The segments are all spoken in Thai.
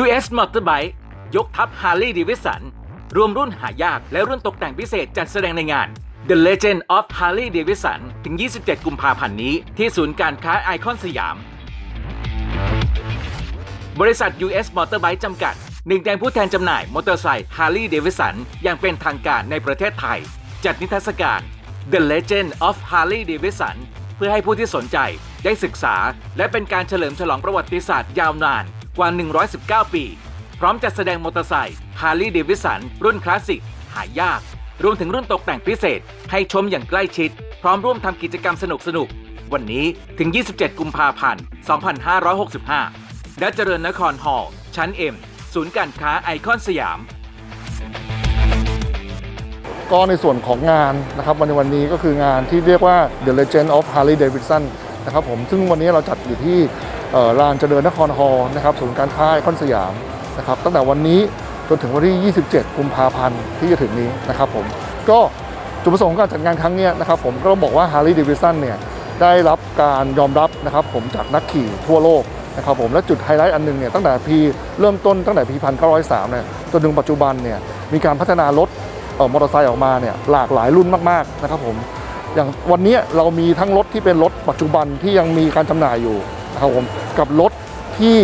US Motorbike ยกทัพ Harley Davidson รวมรุ่นหายากและรุ่นตกแต่งพิเศษจัดแสดงในงาน The Legend of Harley Davidson ถึง 27 กุมภาพันธ์นี้ที่ศูนย์การค้าไอคอนสยาม บริษัท US Motorbike จำกัด หนึ่งในผู้แทนจำหน่ายมอเตอร์ไซค์ Harley Davidson อย่างเป็นทางการในประเทศไทย จัดนิทรรศการ The Legend of Harley Davidson เพื่อให้ผู้ที่สนใจได้ศึกษา และเป็นการเฉลิมฉลองประวัติศาสตร์ยาวนาน กว่า 119 ปี พร้อมจัดแสดงมอเตอร์ไซค์ Harley Davidson รุ่นคลาสสิก หายาก รวมถึงรุ่นตกแต่งพิเศษ ให้ชมอย่างใกล้ชิด พร้อมร่วมทำกิจกรรมสนุกๆวันนี้ถึง 27 กุมภาพันธ์ 2565 ณ เจริญนครฮอลล์ชั้น M ศูนย์การค้าไอคอนสยาม ก็ในส่วนของงานนะครับวันในวันนี้ก็คืองานที่เรียกว่า The Legend of Harley Davidson นะครับผมซึ่งวันนี้เราจัดอยู่ที่ ลานเจริญนครฮอลล์นะครับศูนย์การค้าไอคอนสยามนะครับตั้งแต่วันนี้จนถึงวันที่ 27 กุมภาพันธ์ที่จะถึงนี้นะครับผมก็จุดประสงค์ของการจัดงานครั้งนี้นะครับผมก็ต้องบอกว่า Harley Davidson เนี่ยได้รับการยอมรับนะครับผมจากนักขี่ทั่วโลกนะครับผมและจุดไฮไลท์อันหนึงเนี่ยตั้งแต่ปีเริ่มต้นตั้งแต่ปี1903เนี่ยจนถึงปัจจุบันเนี่ยมีการพัฒนารถเอ่อมอเตอร์ไซค์ออกมาเนี่ยหลากหลายรุ่นมากๆนะครับผมอย่างวันนี้เรามีทั้งรถที่เป็นรถปัจจุบันที่ยังมีการจำหน่ายอยู่ นะครับผมกับรถที่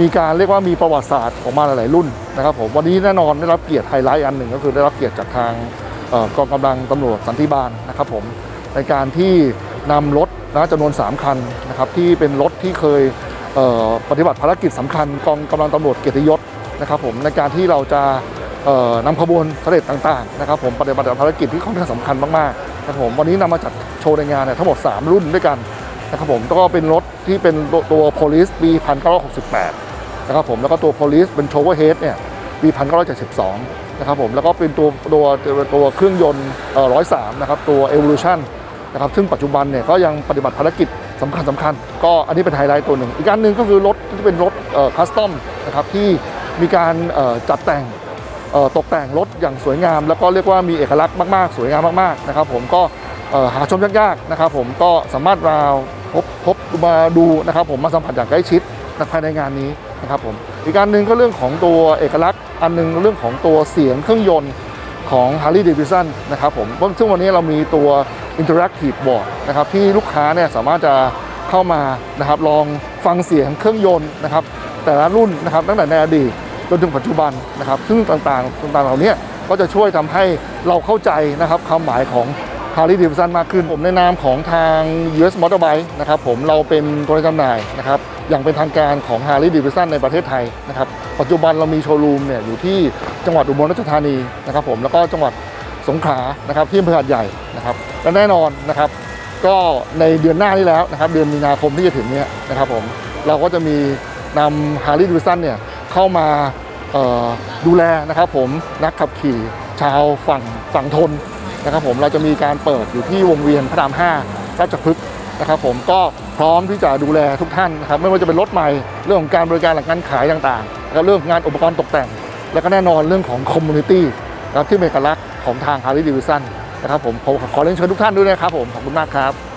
มีการเรียกว่ามีประวัติศาสตร์ออกมาหลาย ๆ รุ่นนะครับผมวันนี้แน่นอนได้รับเกียรติไฮไลท์อันหนึ่งก็คือได้รับเกียรติจากทางออกองกำลังตำรวจสันติบาลนะครับผมในการที่นำรถนะจำนวน 3 คันนะครับที่เป็นรถที่เคยเปฏิบัติภารกิจสำคัญกองกำลังตำรวจเกียรติยศนะครับผมในการที่เราจะเอ่อนำขบวนเสด็จต่าง ๆ นะครับผมปฏิบัติภารกิจที่ค่อนข้างสำคัญมาก ๆ นะครับผมวันนี้นำมาจัดโชว์ในงานเนี่ยทั้งหมด 3 รุ่นด้วยกัน นะครับผมก็เป็นรถที่เป็นตัว Police ปี 1968 นะครับผมแล้วก็ตัว Police เป็น Shower Head เนี่ยปี 1972 นะครับผมแล้วก็เป็นตัวตัวตัวตวเครื่องยนต์เอ่อ103 นะครับตัว Evolution นะครับซึ่งปัจจุบันเนี่ยก็ยังปฏิบัติภารกิจสำคัญสำคัญ ก็อันนี้เป็นไฮไลท์ตัวหนึ่ง อีกอันหนึ่งก็คือรถที่เป็นรถคัสตอมนะครับที่มีการเอ่อจัดแต่งเอ่อตกแต่งรถอย่างสวยงาม แล้วก็เรียกว่ามีเอกลักษณ์มาก ๆ สวยงามมาก ๆ นะครับผมก็หาชมยากๆนะครับผมก็สามารถมา พบพบมาดูนะครับผมมาสัมผัสอย่างใกล้ชิดภายในงานนี้นะครับผมอีกการหนึ่งก็เรื่องของตัวเอกลักษณ์ อันหนึงเรื่องของตัวเสียงเครื่องยนต์ของ Harley Davidson นะครับผมซึ่งวันนี้เรามีตัว Interactive Board นะครับที่ลูกค้าเนี่ยสามารถจะเข้ามานะครับลองฟังเสียงเครื่องยนต์นะครับแต่ละรุ่นนะครับตั้งแต่ในอดีตจนถึงปัจจุบันนะครับซึ่งต่างๆต่างๆเหล่านี้ก็จะช่วยทำให้เราเข้าใจนะครับความหมายของ Harley Davidson มากขึ้น ผมในนามของทาง US Motorbike นะครับผมเราเป็นตัวแทนจำหน่ายนะครับอย่างเป็นทางการของ Harley Davidson ในประเทศไทยนะครับปัจจุบันเรามีโชว์รูมเนี่ยอยู่ที่จังหวัดอุบลราชธานีนะครับผมแล้วก็จังหวัดสงขลานะครับที่อำเภอหาดใหญ่นะครับและแน่นอนนะครับก็ในเดือนหน้านี้แล้วนะครับเดือนมีนาคมที่จะถึงเนี้นะครับผมเราก็จะมีนำ Harley Davidson เนี่ยเข้ามาดูแลนะครับผมนักขับขี่ชาวฝั่งฝั่งทน นะครับผมเราจะมีการเปิดอยู่ที่วงเวียนพระราม5ราชพฤกษ์นะครับผมก็พร้อมที่จะดูแลทุกท่านนะครับไม่ว่าจะเป็นรถใหม่เรื่องของการบริการหลังการขายต่างๆ แล้วก็เรื่องงานอุปกรณ์ตกแต่ง แล้วก็แน่นอนเรื่องของคอมมูนิตี้นะครับที่เป็นเอกลักษณ์ของทาง Harley Davidson นะครับผมขอเรียนเชิญทุกท่านด้วยนะครับผมขอบคุณมากครับ